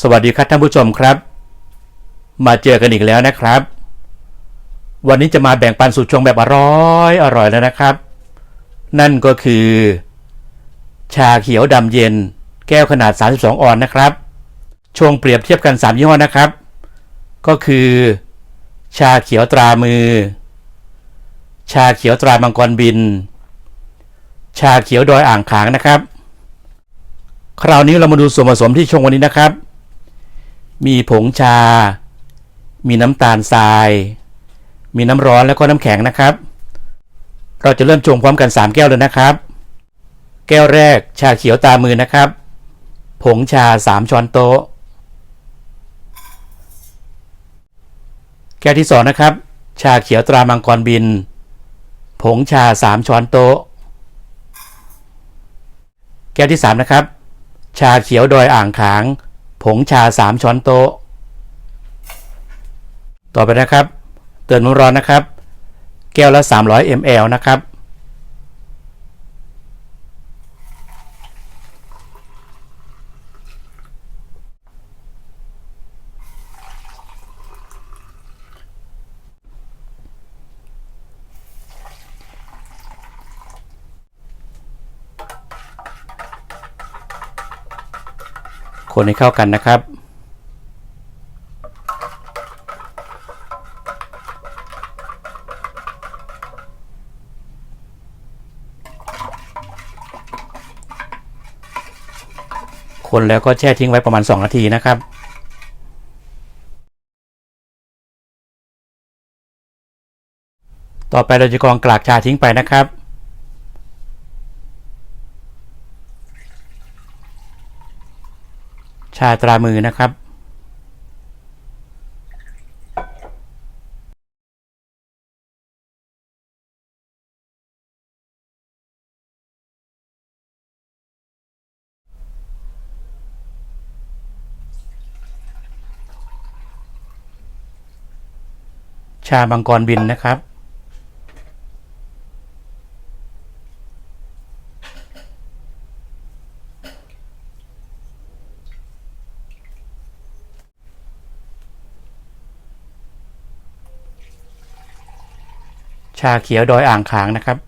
สวัสดีครับท่านผู้ชมครับ มาเจอกันอีกแล้วนะครับ วันนี้จะมาแบ่งปันสูตรชงแบบอร่อยอร่อยแล้วนะครับ นั่นก็คือ ชาเขียวดำเย็น แก้วขนาด 32 ออนนะครับ ชงเปรียบเทียบกัน 3 ยี่ห้อนะครับ ก็คือ ชาเขียวตรามือ ชาเขียวตรามังกรบิน ชาเขียวดอยอ่างขางนะครับ คราวนี้เรามาดูส่วนผสมที่ชงวันนี้นะครับ มีผงชา มีน้ำตาลทราย มีน้ำร้อนแล้วก็น้ำแข็งนะครับ เราจะเริ่มชงพร้อมกัน 3 แก้วเลยนะครับ แก้วแรกชาเขียวตามือนะครับ ผงชา 3 ช้อนโต๊ะ แก้วที่ 2 นะครับ ชาเขียวตรามังกรบิน ผงชา 3 ช้อนโต๊ะ แก้วที่ 3 นะครับ ชาเขียวดอยอ่างขาง ผงชา 3 ช้อนโต๊ะ ต่อไปนะครับ เตือนร้อนนะครับ แก้วละ 300 ml นะครับ คนให้เข้ากันนะครับ คนแล้วก็แช่ทิ้งไว้ประมาณ 2 นาทีนะครับต่อไปเราจะกรองกลากชาทิ้งไปนะครับ ชาตรามือนะครับชามังกรบินนะครับ ชาเขียวดอยอ่างขางนะครับ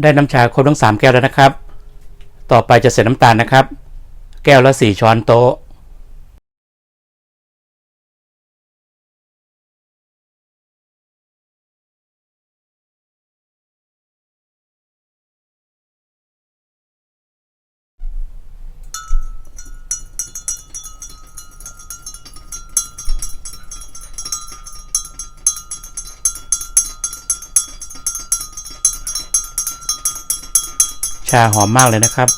ได้น้ำชาครบทั้ง 3 แก้วแล้วนะครับ ต่อไปจะใส่น้ำตาลนะครับ แก้วละ 4 ช้อนโต๊ะาหอมมากเลยนะครับ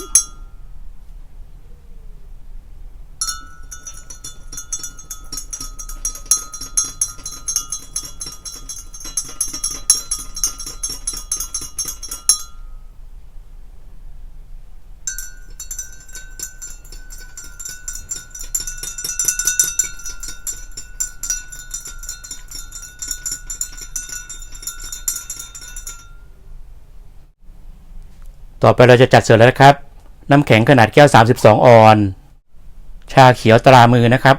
ต่อไปเราจะจัดเสิร์ฟแล้วนะครับ น้ำแข็งขนาดแก้ว 32 ออน ชาเขียวตรามือนะครับ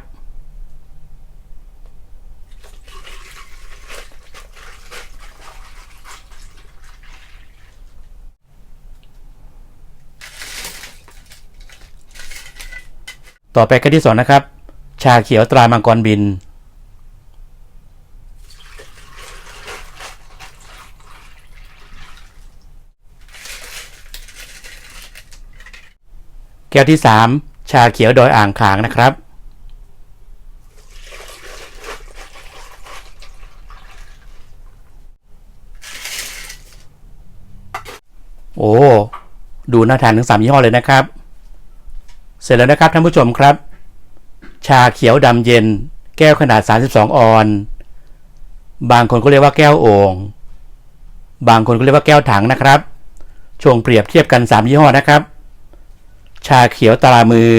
ต่อไปแก้วที่สองนะครับ ชาเขียวตรามังกรบิน แก้วที่ 3 ชาเขียวดอยอ่างขางนะครับ โอ้ ดูน่าทานถึง 3 ยี่ห้อเลยนะครับ เสร็จแล้วนะครับท่านผู้ชมครับ ชาเขียวดำเย็น แก้วขนาด 32 ออน บางคนก็เรียกว่าแก้วโอ่งบางคนก็เรียกว่าแก้วถังนะครับ ชงเปรียบเทียบกัน 3 ยี่ห้อนะครับ ชาเขียวตรามือ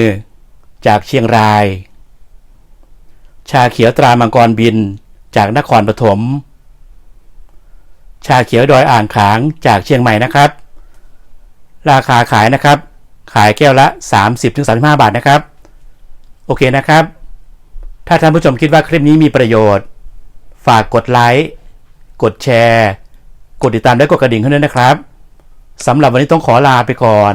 จากเชียงราย ชาเขียวตรามังกรบิน จากนครปฐม ชาเขียวดอยอ่างขางจากเชียงใหม่นะครับ ราคาขายนะครับ ขายแก้วละ 30-35 บาทนะครับ โอเคนะครับ ถ้าท่านผู้ชมคิดว่าคลิปนี้มีประโยชน์ ฝากกดไลค์ กดแชร์ กดติดตามและกดกระดิ่งให้ด้วยนะครับสำหรับวันนี้ต้องขอลาไปก่อน